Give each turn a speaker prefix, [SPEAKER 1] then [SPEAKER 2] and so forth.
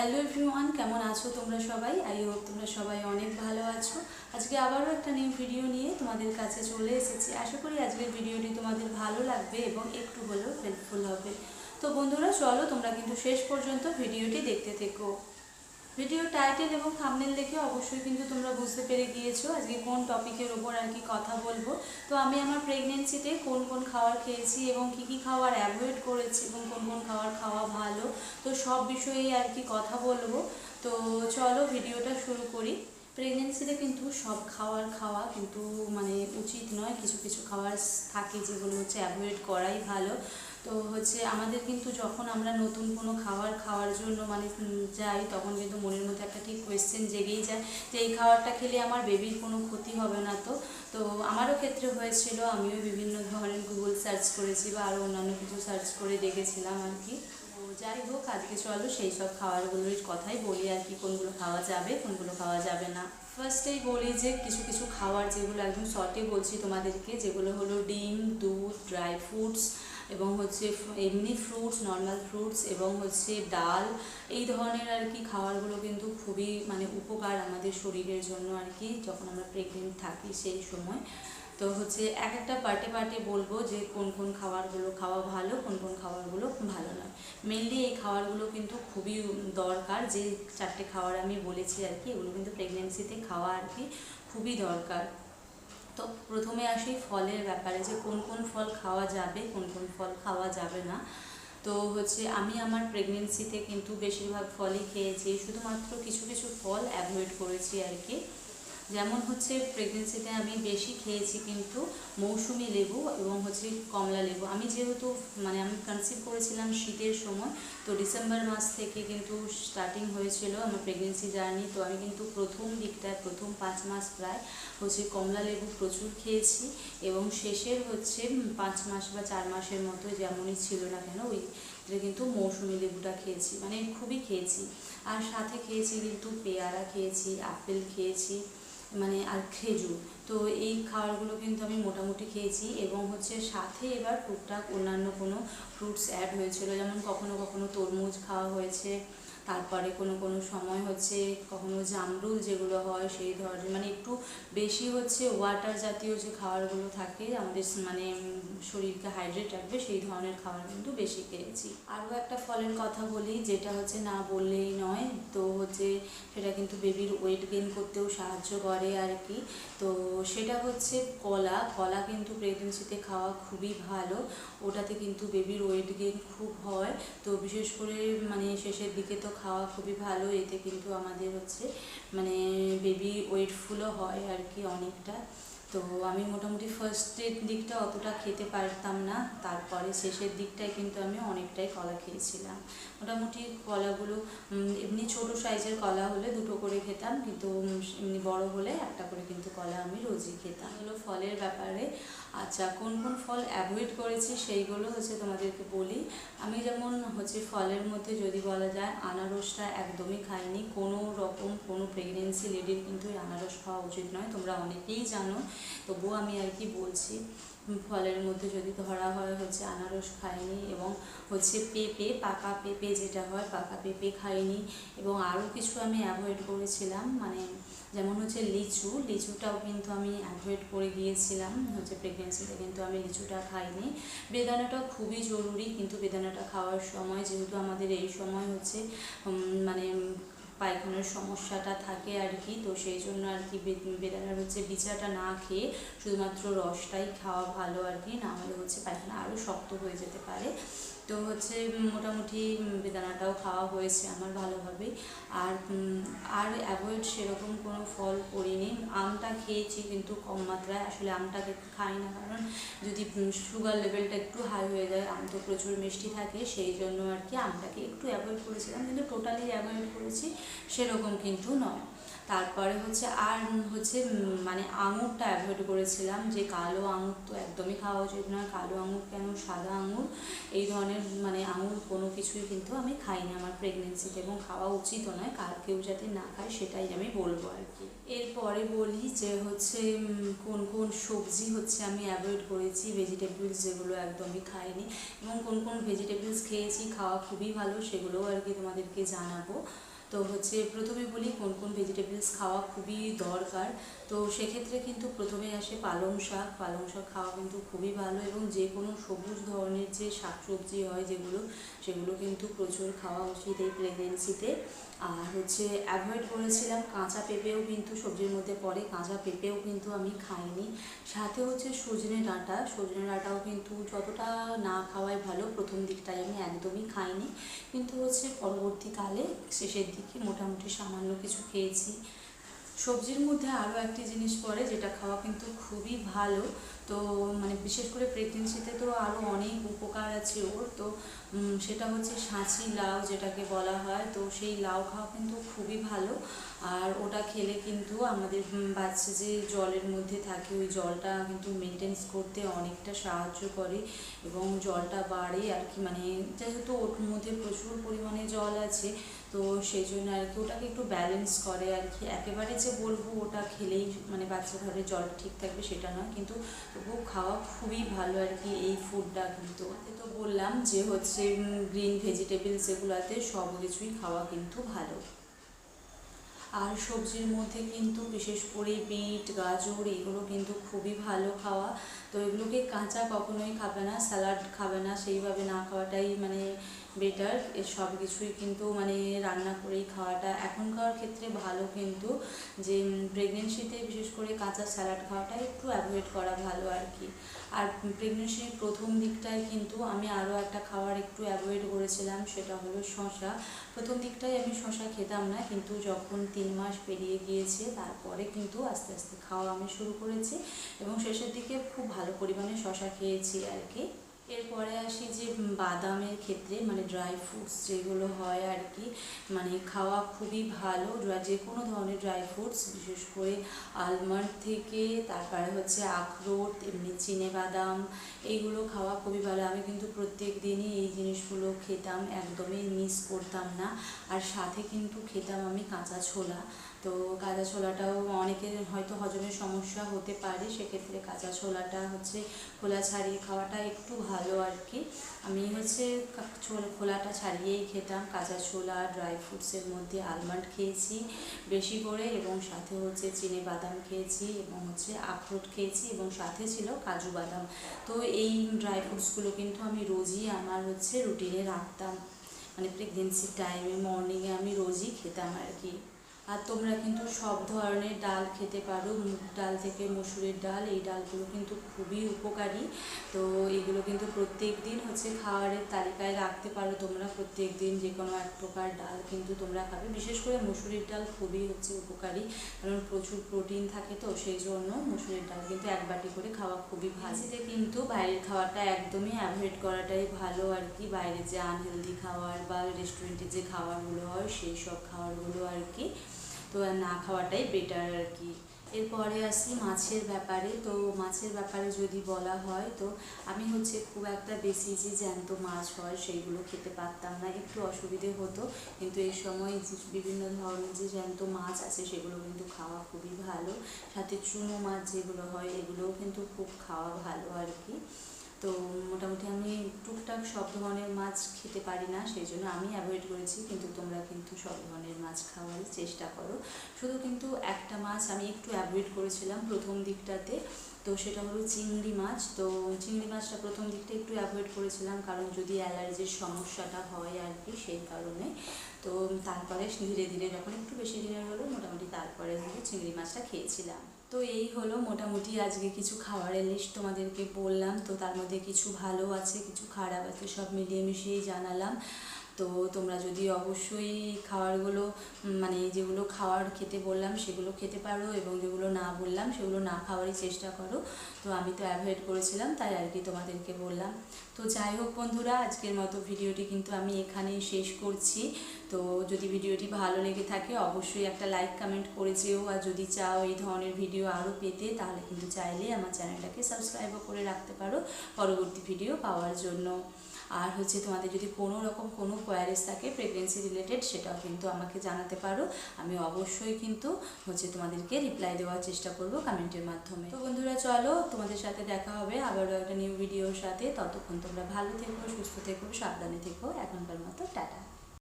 [SPEAKER 1] Hello everyone কেমন আছো তোমরা সবাই? আই হোপ তোমরা সবাই অনেক ভালো আছো। আজকে আবারও একটা নিউ ভিডিও নিয়ে তোমাদের কাছে চলে এসেছি। আশা করি আজকের ভিডিওটি তোমাদের ভালো লাগবে এবং একটু হলেও হেল্পফুল হবে। তো বন্ধুরা, চলো তোমরা কিন্তু শেষ পর্যন্ত ভিডিওটি দেখতে থেকো। ভিডিও টাইটেল এবং থাম্বনেল দেখে অবশ্যই কিন্তু তোমরা বুঝতে পেরে গিয়েছো আজকে কোন টপিকের ওপর আর কি কথা বলব। তো আমি আমার প্রেগনেন্সিতে কোন কোন খাবার খেয়েছি এবং কি কি খাবার অ্যাভয়েড করেছি এবং কোন কোন খাবার খাওয়া ভালো, তো সব বিষয়েই আর কি কথা বলব। তো চলো ভিডিওটা শুরু করি। প্রেগনেন্সিতে কিন্তু সব খাবার খাওয়া কিন্তু মানে উচিত নয়। কিছু কিছু খাবার থাকে যেগুলো হচ্ছে অ্যাভয়েড করাই ভালো। তো হচ্ছে আমাদের কিন্তু যখন আমরা নতুন কোনো খাবার খাওয়ার জন্য মানে যাই, তখন কিন্তু মনের মধ্যে একটা ঠিক কোয়েশ্চেন জেগেই যায় যে এই খাবারটা খেলে আমার বেবির কোনো ক্ষতি হবে না তো। তো আমারও ক্ষেত্রে হয়েছিল, আমিও বিভিন্ন ধরনের গুগল সার্চ করেছি বা আরও অন্যান্য কিছু সার্চ করে দেখেছিলাম আর কি। যাই হোক, আজকে চলো সেই সব খাবারগুলোর কথাই বলি আর কি, কোনগুলো খাওয়া যাবে, কোনগুলো খাওয়া যাবে না। ফার্স্টেই বলি যে কিছু কিছু খাবার যেগুলো একদম শর্টে বলছি তোমাদেরকে, যেগুলো হলো ডিম, দুধ ড্রাই ফ্রুটস এবং হচ্ছে এমনি ফ্রুটস নর্মাল ফ্রুটস এবং হচ্ছে ডাল, এই ধরনের আর কি খাবারগুলো কিন্তু খুবই মানে উপকার আমাদের শরীরের জন্য আর কি যখন আমরা প্রেগনেন্ট থাকি সেই সময়। তো হচ্ছে এক একটা পার্টে পার্টে বলব যে কোন কোন খাবারগুলো খাওয়া ভালো, কোন কোন খাবারগুলো ভালো নয়। মেনলি এই খাবারগুলো কিন্তু খুবই দরকার, যে চারটে খাবার আমি বলেছি আর কি, এগুলো কিন্তু প্রেগনেন্সিতে খাওয়া আর কি খুবই দরকার। তো প্রথমে আসি ফলের ব্যাপারে যে কোন কোন ফল খাওয়া যাবে, কোন কোন ফল খাওয়া যাবে না। তো হচ্ছে আমি আমার প্রেগনেন্সিতে কিন্তু বেশিরভাগ ফলই খেয়েছি, শুধুমাত্র কিছু কিছু ফল অ্যাভয়েড করেছি আর কি। যেমন হচ্ছে প্রেগনেন্সিতে আমি বেশি খেয়েছি কিন্তু মৌসুমি লেবু এবং হচ্ছে কমলা লেবু। আমি যেহেতু মানে আমি কনসিভ করেছিলাম শীতের সময়, তো ডিসেম্বর মাস থেকে কিন্তু স্টার্টিং হয়েছিল আমার প্রেগনেন্সি জার্নি তো আমি কিন্তু প্রথম দিকটায়, প্রথম পাঁচ মাস প্রায় হচ্ছে কমলা লেবু প্রচুর খেয়েছি এবং শেষের হচ্ছে পাঁচ মাস বা চার মাসের মতো যেমনই ছিল না কেন, ওই কিন্তু মৌসুমি লেবুটা খেয়েছি মানে খুবই খেয়েছি। আর সাথে খেয়েছি কিন্তু পেয়ারা খেয়েছি, আপেল খেয়েছি মানে আর খেজুর। তো এই খাবারগুলো কিন্তু আমি মোটামুটি খেয়েছি এবং হচ্ছে সাথে এবার টুকটাক অন্যান্য কোনো ফ্রুটস অ্যাড হয়েছিল। যেমন কখনো কখনো তরমুজ খাওয়া হয়েছে। তারপরে কোনো কোনো সময় হচ্ছে কখনো জামরুল যেগুলো হয় সেই ধরনের মানে একটু বেশি হচ্ছে ওয়াটার জাতীয় যে খাবারগুলো থাকে, আমাদের মানে শরীরকে হাইড্রেট রাখবে, সেই ধরনের খাবার কিন্তু বেশি খেয়েছি। আরও একটা ফলের কথা বলি, যেটা হচ্ছে না বললেই নয়, তো হচ্ছে সেটা কিন্তু বেবির ওয়েট গেইন করতেও সাহায্য করে আর কি। তো সেটা হচ্ছে কলা কলা কিন্তু প্রেগনেন্সিতে খাওয়া খুবই ভালো, ওটাতে কিন্তু বেবির ওয়েট গেইন খুব হয়। তো বিশেষ করে মানে শেষের দিকে তো খাওয়া খুবই ভালো, এতে কিন্তু আমাদের হচ্ছে মানে বেবি ওয়েটফুলও হয় আর কি অনেকটা। তো আমি মোটামুটি ফার্স্টের দিকটা অতটা খেতে পারতাম না, তারপরে শেষের দিকটায় কিন্তু আমি অনেকটাই কলা খেয়েছিলাম। মোটামুটি কলাগুলো এমনি ছোট সাইজের কলা হলে দুটো করে খেতাম, কিন্তু এমনি বড় হলে একটা করে কিন্তু কলা আমি রোজই খেতাম। হলো ফলের ব্যাপারে আচ্ছা কোন কোন ফল অ্যাভয়েড করেছি সেইগুলো হচ্ছে তোমাদেরকে বলি। আমি যেমন হচ্ছে ফলের মধ্যে যদি বলা যায় আনারসটা একদমই খাইনি, কোনো রকম কোনো প্রেগনেন্সি লেডির কিন্তু আনারস খাওয়া উচিত নয়, তোমরা অনেকেই জানো। তবুও আমি আর কি বলছি। ফলের মধ্যে যদি ধরা হয় হচ্ছে আনারস খাইনি এবং হচ্ছে পেঁপে, পাকা পেঁপে যেটা হয় পাকা পেঁপে খাইনি এবং আরও কিছু আমি অ্যাভয়েড করেছিলাম মানে যেমন হচ্ছে লিচু, লিচুটাও কিন্তু আমি অ্যাভয়েড করে গিয়েছিলাম, হচ্ছে প্রেগনেন্সিতে কিন্তু আমি লিচুটা খাইনি। বেদানাটা খুবই জরুরি, কিন্তু বেদানাটা খাওয়ার সময় যেহেতু আমাদের এই সময় হচ্ছে মানে পায়খানার সমস্যাটা থাকে আর কি। তো সেই জন্য আর কি বেদানার হচ্ছে বিচাটা না খেয়ে শুধুমাত্র রসটাই খাওয়া ভালো আর কি, না হলে হচ্ছে পায়খানা আরও শক্ত হয়ে যেতে পারে। তো হচ্ছে মোটামুটি বেদানাটাও খাওয়া হয়েছে আমার ভালোভাবেই। আর আর অ্যাভয়েড সেরকম কোনো ফল করিনি। আমটা খেয়েছি কিন্তু কম মাত্রায়। আসলে আমটাকে খাই না, কারণ যদি সুগার লেভেলটা একটু হাই হয়ে যায়, আম তো প্রচুর মিষ্টি থাকে, সেই জন্য আর কি আমটাকে একটু অ্যাভয়েড করেছিলাম। কিন্তু টোটালি অ্যাভয়েড করেছি, সেরকম কিন্তু নয়। তারপরে হচ্ছে আর হচ্ছে মানে আঙুরটা অ্যাভয়েড করেছিলাম যে কালো আঙুর তো একদমই খাওয়া উচিত না কালো আঙুর কেন? সাদা আঙুর। এই ধরনের মানে আঙুর কোনো কিছুই কিন্তু আমি খাইনি আমার প্রেগনেন্সিতে এবং খাওয়া উচিতও নয়। কার কেউ যাতে না খায় সেটাই আমি বলব আর কি। এরপরে বলি যে হচ্ছে কোন কোন সবজি হচ্ছে আমি অ্যাভয়েড করেছি। ভেজিটেবলস যেগুলো একদমই খাইনি এবং কোন কোন ভেজিটেবলস খেয়েছি, খাওয়া খুবই ভালো সেগুলোও আর কি তোমাদেরকে জানাব। তো হচ্ছে প্রথমে বলি কোন কোন ভেজিটেবলস খাওয়া খুবই দরকার। তো সেক্ষেত্রে কিন্তু প্রথমে আসে পালং শাক। পালং শাক খাওয়া কিন্তু খুবই ভালো এবং যে কোনো সবুজ ধরনের যে শাকসবজি হয় যেগুলো, সেগুলো কিন্তু প্রচুর খাওয়া উচিত এই প্রেগনেন্সিতে আর হচ্ছে অ্যাভয়েড করেছিলাম কাঁচা পেঁপেও কিন্তু সবজির মধ্যে পড়ে, কাঁচা পেঁপেও কিন্তু আমি খাইনি। সাথে হচ্ছে সজনে ডাঁটা। সজনে ডাঁটাও কিন্তু যতটা না খাওয়াই ভালো, প্রথম দিকটায় আমি একদমই খাইনি। কিন্তু হচ্ছে পরবর্তীকালে শেষের দিকে মোটামুটি সামান্য কিছু খেয়েছি। সবজির মধ্যে আরও একটি জিনিস পড়ে, যেটা খাওয়া কিন্তু খুবই ভালো। তো মানে বিশেষ করে প্রেগনেন্সিতে তো আরও অনেক উপকার আছে ওর। তো সেটা হচ্ছে সাঁচি লাউ যেটাকে বলা হয়। তো সেই লাউ খাওয়া কিন্তু খুবই ভালো। আর ওটা খেলে কিন্তু আমাদের বাচ্চা যে জলের মধ্যে থাকে, ওই জলটা কিন্তু মেনটেন্স করতে অনেকটা সাহায্য করে এবং জলটা বাড়ে আর কি। মানে যেহেতু ওর মধ্যে প্রচুর পরিমাণে জল আছে, তো সেই জন্য আর কি ওটাকে একটু ব্যালেন্স করে আর কি। একেবারে যে বলব ওটা খেলেই মানে বাচ্চা জল ঠিক থাকবে সেটা নয়। কিন্তু তবুও খাওয়া খুবই ভালো আর কি এই ফুডটা কিন্তু। তো বললাম যে হচ্ছে গ্রিন ভেজিটেবলস এগুলাতে সব কিছুই খাওয়া কিন্তু ভালো। আর সবজির মধ্যে কিন্তু বিশেষ করে বিট, গাজর এগুলো কিন্তু খুবই ভালো খাওয়া। তো এগুলোকে কাঁচা কখনোই খাবে না, স্যালাড খাবে না, সেইভাবে না খাওয়াটাই মানে বেটার এর সব কিছুই কিন্তু মানে রান্না করেই খাওয়াটা। এখনকার ক্ষেত্রে ভালো কিন্তু যে প্রেগনেন্সিতে বিশেষ করে কাঁচা স্যালাড খাওয়াটা একটু অ্যাভয়েড করা ভালো আর কি। আর প্রেগনেন্সির প্রথম দিকটায় কিন্তু আমি আরও একটা খাবার একটু অ্যাভয়েড করেছিলাম, সেটা হলো শশা প্রথম দিকটায় আমি শশা খেতাম না, কিন্তু যখন তিন মাস পেরিয়ে গিয়েছে, তারপরে কিন্তু আস্তে আস্তে খাওয়া আমি শুরু করেছি এবং শেষের দিকে খুব ভালো পরিমাণে শশা খেয়েছি আর কি। এরপরে আসি যে বাদামের ক্ষেত্রে মানে ড্রাই ফ্রুটস যেগুলো হয় আর কি মানে খাওয়া খুবই ভালো। যে কোনো ধরনের ড্রাই ফ্রুটস বিশেষ করে আলমন্ড থেকে, তারপরে হচ্ছে আখরোট, এমনি চিনে বাদাম এইগুলো খাওয়া খুবই ভালো। আমি কিন্তু প্রত্যেক দিনই এই জিনিসগুলো খেতাম, একদমই মিস করতাম না। আর সাথে কিন্তু খেতাম আমি কাঁচা ছোলা। তো কাঁচা ছোলাটাও অনেকের হয়তো হজমের সমস্যা হতে পারে, সেক্ষেত্রে কাঁচা ছোলাটা হচ্ছে খোলা ছাড়িয়ে খাওয়াটা একটু ভালো আর কি। আমি হচ্ছে খোলাটা ছাড়িয়েই খেতাম। কাঁচা ছোলা, ড্রাই ফ্রুটসের মধ্যে আলমন্ড খেয়েছি বেশি করে এবং সাথে হচ্ছে চিনে বাদাম খেয়েছি এবং হচ্ছে আখরোট খেয়েছি এবং সাথে ছিল কাজু বাদাম। তো এই ড্রাই ফ্রুটসগুলো কিন্তু আমি রোজই আমার হচ্ছে রুটিনে রাখতাম। মানে প্রেগনেন্সির টাইমে, মর্নিংয়ে আমি রোজই খেতাম আর কি। আর তোমরা কিন্তু সব ধরনের ডাল খেতে পারো। মুগ ডাল থেকে মসুরের ডাল, এই ডালগুলো কিন্তু খুবই উপকারী। তো এগুলো কিন্তু প্রত্যেক দিন হচ্ছে খাবারের তালিকায় রাখতে পারো তোমরা। প্রত্যেক দিন যে কোনো এক প্রকার ডাল কিন্তু তোমরা খাবে। বিশেষ করে মসুরির ডাল খুবই হচ্ছে উপকারী, কারণ প্রচুর প্রোটিন থাকে তো, সেই জন্য মসুরির ডাল কিন্তু এক বাটি করে খাওয়া খুবই ভাজিতে কিন্তু বাইরের খাওয়াটা একদমই অ্যাভয়েড করাটাই ভালো আর কি। বাইরে যে আনহেলদি খাওয়ার বা রেস্টুরেন্টে যে খাবারগুলো হয়, সেই সব খাবারগুলো আর কি তো না খাওয়াটাই বেটার আর কি এরপরে আসি মাছের ব্যাপারে। তো মাছের ব্যাপারে যদি বলা হয়, তো আমি হচ্ছে খুব একটা বেশি যে জ্যান্ত মাছ হয় সেইগুলো খেতে পারতাম না। একটু অসুবিধে হতো। কিন্তু এই সময় বিভিন্ন ধরনের যে জ্যান্ত মাছ আছে সেগুলো কিন্তু খাওয়া খুবই ভালো। সাথে চুনো মাছ যেগুলো হয়, এগুলোও কিন্তু খুব খাওয়া ভালো আর কি তো মোটামুটি আমি টুকটাক সব ধরনের মাছ খেতে পারি না সেই জন্য আমি অ্যাভয়েড করেছি। কিন্তু তোমরা কিন্তু সব ধরনের মাছ খাওয়ার চেষ্টা করো। শুধু কিন্তু একটা মাছ আমি একটু অ্যাভয়েড করেছিলাম প্রথম দিকটাতে, তো সেটা হলো চিংড়ি মাছ। তো চিংড়ি মাছটা প্রথম দিকটা একটু অ্যাভয়েড করেছিলাম, কারণ যদি অ্যালার্জির সমস্যাটা হয় আর কি, সেই কারণে। তো তারপরে ধীরে ধীরে যখন একটু বেশি দিনের হলো, মোটামুটি তারপরে চিংড়ি মাছটা খেয়েছিলাম। তো এই হলো মোটামুটি আজকে কিছু খাবারের লিস্ট তোমাদেরকে বললাম। তো তার মধ্যে কিছু ভালো আছে, কিছু খারাপ আছে, সব মিলিয়ে মিশিয়েই জানালাম। তো তোমরা যদি অবশ্যই খাবারগুলো মানে যেগুলো খাওয়ার খেতে বললাম, সেগুলো খেতে পারো এবং যেগুলো না বললাম, সেগুলো না খাওয়ারই চেষ্টা করো। তো আমি তো অ্যাভয়েড করেছিলাম, তাই আর কি তোমাদেরকে বললাম। তো যাই হোক বন্ধুরা, আজকের মতো ভিডিওটি কিন্তু আমি এখানেই শেষ করছি। তো যদি ভিডিওটি ভালো লেগে থাকে, অবশ্যই একটা লাইক কমেন্ট করে যেও আর যদি চাও এই ধরনের ভিডিও আরও পেতে, তাহলে কিন্তু চাইলে আমার চ্যানেলটাকে সাবস্ক্রাইবও করে রাখতে পারো পরবর্তী ভিডিও পাওয়ার জন্য। আর হচ্ছে তোমাদের যদি কোনো রকম কোনো কোয়ারিজ থাকে প্রেগনেন্সি রিলেটেড সেটাও কিন্তু আমাকে জানাতে পারো। আমি অবশ্যই কিন্তু হচ্ছে তোমাদেরকে রিপ্লাই দেওয়ার চেষ্টা করব কমেন্টের মাধ্যমে। তো বন্ধুরা, চলো তোমাদের সাথে দেখা হবে আবারও একটা নিউ ভিডিওর সাথে। ততক্ষণ তোমরা ভালো থেকো, সুস্থ থেকো, সাবধানে থেকো। এখনকার মতো টাটা।